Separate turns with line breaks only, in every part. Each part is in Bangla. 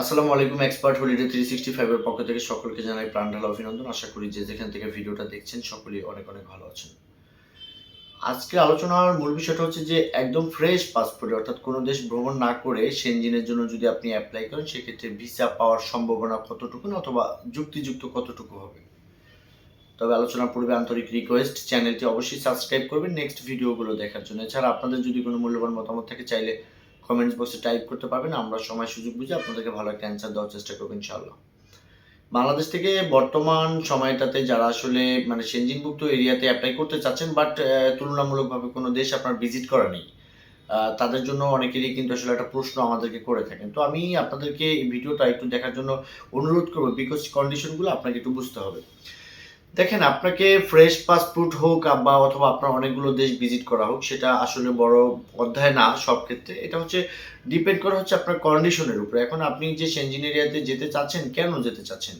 আসসালামু আলাইকুম, এক্সপার্ট হলিডে থ্রি সিক্সটি ফাইভের পক্ষ থেকে সকলকে জানাই প্রাণ ঢালা অভিনন্দন। আশা করি যে যেখান থেকে ভিডিওটা দেখছেন, সকলেই অনেক অনেক ভালো আছেন। আজকে আলোচনার মূল বিষয়টা হচ্ছে যে, একদম ফ্রেশ পাসপোর্ট অর্থাৎ কোনো দেশ ভ্রমণ না করে সেনজিনের জন্য যদি আপনি অ্যাপ্লাই করেন, সেক্ষেত্রে ভিসা পাওয়ার সম্ভাবনা কতটুকু অথবা যুক্তিযুক্ত কতটুকু হবে? তবে আলোচনার পূর্বে আন্তরিক রিকোয়েস্ট চ্যানেলটি অবশ্যই সাবস্ক্রাইব করবেন। নেক্সট ভিডিওগুলো দেখার জন্য। এছাড়া আপনাদের যদি কোনো মূল্যবান মতামত থাকে, চাইলে কমেন্টস বক্সে টাইপ করতে পারবেন, আমরা সময় সুযোগ বুঝে আপনাদেরকে ভালো একটা অ্যান্সার দেওয়ার চেষ্টা করব ইনশাআল্লাহ। বাংলাদেশ থেকে বর্তমান সময়টাতে যারা আসলে মানে সেনজিনভুক্ত এরিয়াতে অ্যাপ্লাই করতে চাচ্ছেন বাট তুলনামূলকভাবে কোনো দেশ আপনার ভিজিট করা নেই তাদের জন্য অনেকেরই কিন্তু আসলে একটা প্রশ্ন আমাদেরকে করে থাকেন। তো আমি আপনাদেরকে এই ভিডিওটা একটু দেখার জন্য অনুরোধ করব বিকজ কন্ডিশনগুলো আপনাকে একটু বুঝতে হবে। দেখেন, আপনাকে ফ্রেশ পাসপোর্ট হোক বা অথবা আপনার অনেকগুলো দেশ ভিজিট করা হোক, সেটা আসলে বড় অধ্যায় না সব ক্ষেত্রে। এটা হচ্ছে ডিপেন্ড করা হচ্ছে আপনার কন্ডিশনের উপরে। এখন আপনি যে সেঞ্জিন এরিয়াতে যেতে চাচ্ছেন, কেন যেতে চাচ্ছেন?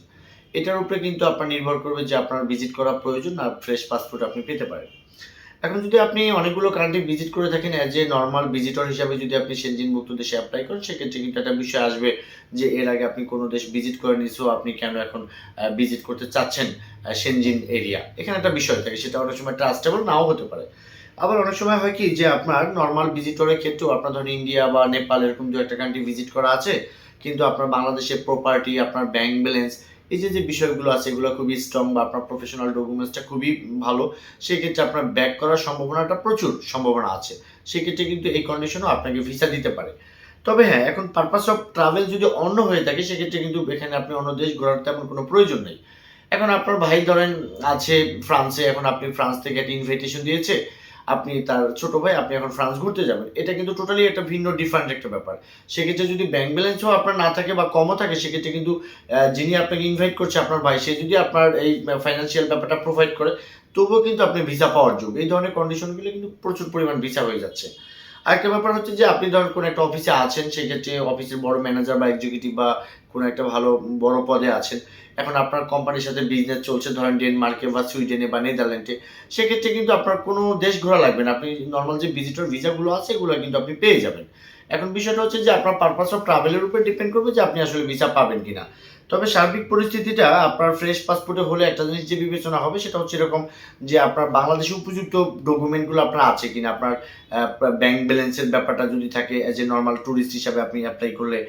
এটার উপরে কিন্তু আপনার নির্ভর করবে যে আপনার ভিজিট করা প্রয়োজন আর ফ্রেশ পাসপোর্ট আপনি পেতে পারেন। এখন যদি আপনি অনেকগুলো কান্ট্রি ভিজিট করে থাকেন অ্যাজ এ নর্মাল ভিজিটর হিসাবে যদি আপনি সেনজিন মুক্ত দেশে অ্যাপ্লাই করেন, সেক্ষেত্রে কিন্তু একটা বিষয় আসবে যে এর আগে আপনি কোনো দেশ ভিজিট করেনি সো আপনি কেন এখন ভিজিট করতে চাচ্ছেন সেনজিন এরিয়া এখানে একটা বিষয় থাকে, সেটা অনেক সময় ট্রাস্টেবল নাও হতে পারে। আবার অনেক সময় হয় কি যে আপনার নর্মাল ভিজিটরের ক্ষেত্রেও আপনার ধরুন ইন্ডিয়া বা নেপাল এরকম দু একটা কান্ট্রি ভিজিট করা আছে, কিন্তু আপনার বাংলাদেশের প্রপার্টি আপনার ব্যাংক ব্যালেন্স এই যে যে বিষয়গুলো আছে, এগুলো খুবই স্ট্রং বা আপনার প্রফেশনাল ডকুমেন্টসটা খুবই ভালো, সেক্ষেত্রে আপনার ব্যাক করার সম্ভাবনাটা প্রচুর সম্ভাবনা আছে। সেক্ষেত্রে কিন্তু এই কন্ডিশনও আপনাকে ভিসা দিতে পারে। তবে হ্যাঁ এখন পারপাস অফ ট্রাভেল যদি অন্য হয়ে থাকে, সেক্ষেত্রে কিন্তু এখানে আপনি অন্য দেশ ঘোরার তেমন কোনো প্রয়োজন নেই। এখন আপনার ভাই ধরেন আছে ফ্রান্সে এখন আপনি ফ্রান্স থেকে একটা ইনভাইটেশন দিয়েছে আপনি তার ছোট ভাই, আপনি এখন ফ্রান্স ঘুরতে যাবেন। এটা কিন্তু টোটালি একটা ভিন্ন ডিফারেন্ট একটা ব্যাপার। সেক্ষেত্রে যদি ব্যাংক ব্যালেন্সও আপনার না থাকে বা কমও থাকে, সেক্ষেত্রে কিন্তু যিনি আপনাকে ইনভাইট করছে, আপনার ভাই, সে যদি আপনার এই ফাইন্যান্সিয়াল ব্যাপারটা প্রোভাইড করে, তবুও কিন্তু আপনি ভিসা পাওয়ার যোগ এই ধরনের কন্ডিশনগুলো কিন্তু প্রচুর পরিমাণ ভিসা হয়ে যাচ্ছে। আরেকটা ব্যাপার হচ্ছে যে আপনি ধরেন কোনো একটা অফিসে আছেন, সেক্ষেত্রে অফিসের বড় ম্যানেজার বা এক্সিকিউটিভ বা কোনো একটা ভালো, বড় পদে আছেন। এখন আপনার কোম্পানির সাথে বিজনেস চলছে, ধরেন ডেনমার্কে বা সুইডেনে বা নেদারল্যান্ডে সেক্ষেত্রে কিন্তু আপনার কোনো দেশ ঘোরা লাগবে না। আপনি নর্মাল যে ভিজিটর ভিসাগুলো আছে, এগুলো কিন্তু আপনি পেয়ে যাবেন। এখন বিষয়টা হচ্ছে যে আপনার পারপাস অফ ট্রাভেলের উপর ডিপেন্ড করবে যে আপনি আসলে ভিসা পাবেন কিনা। তবে সার্বিক পরিস্থিতিটা আপনার ফ্রেশ পাসপোর্টে হলে একটা জিনিস যে বিবেচনা হবে সেটা হচ্ছে এরকম যে আপনার বাংলাদেশে উপযুক্ত ডকুমেন্টগুলো আপনার আছে কিনা, আপনার ব্যাংক ব্যালেন্সের ব্যাপারটা যদি থাকে অ্যাজ এ নর্মাল ট্যুরিস্ট হিসাবে আপনি অ্যাপ্লাই করলে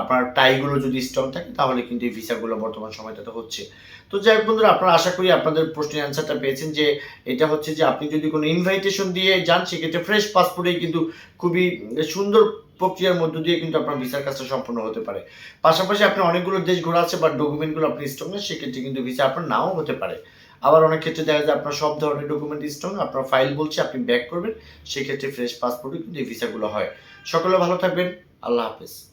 আপনার টাইগুলো যদি স্ট্রং থাকে, তাহলে কিন্তু এই ভিসাগুলো বর্তমান সময়টাতে হচ্ছে। তো যাই হোক বন্ধুরা, আপনারা আশা করি আপনাদের প্রশ্নের অ্যান্সারটা পেয়েছেন যে এটা হচ্ছে যে আপনি যদি কোনো ইনভাইটেশন দিয়ে যান, সেক্ষেত্রে ফ্রেশ পাসপোর্টেই কিন্তু খুবই সুন্দর প্রক্রিয়ার মধ্য দিয়ে কিন্তু আপনার ভিসার কাজটা সম্পূর্ণ হতে পারে। পাশাপাশি আপনি অনেকগুলো দেশ ঘোরা আছে বা ডকুমেন্টগুলো আপনি স্ট্রং না সেক্ষেত্রে কিন্তু ভিসা আপনার নাও হতে পারে। আবার অনেক ক্ষেত্রে দেখা যায় আপনার সব ধরনের ডকুমেন্ট স্ট্রং আপনার ফাইল বলছে, আপনি ব্যাক করবেন, সেক্ষেত্রে ফ্রেশ পাসপোর্টে কিন্তু এই ভিসাগুলো হয়। সকলে ভালো থাকবেন, আল্লাহ হাফেজ।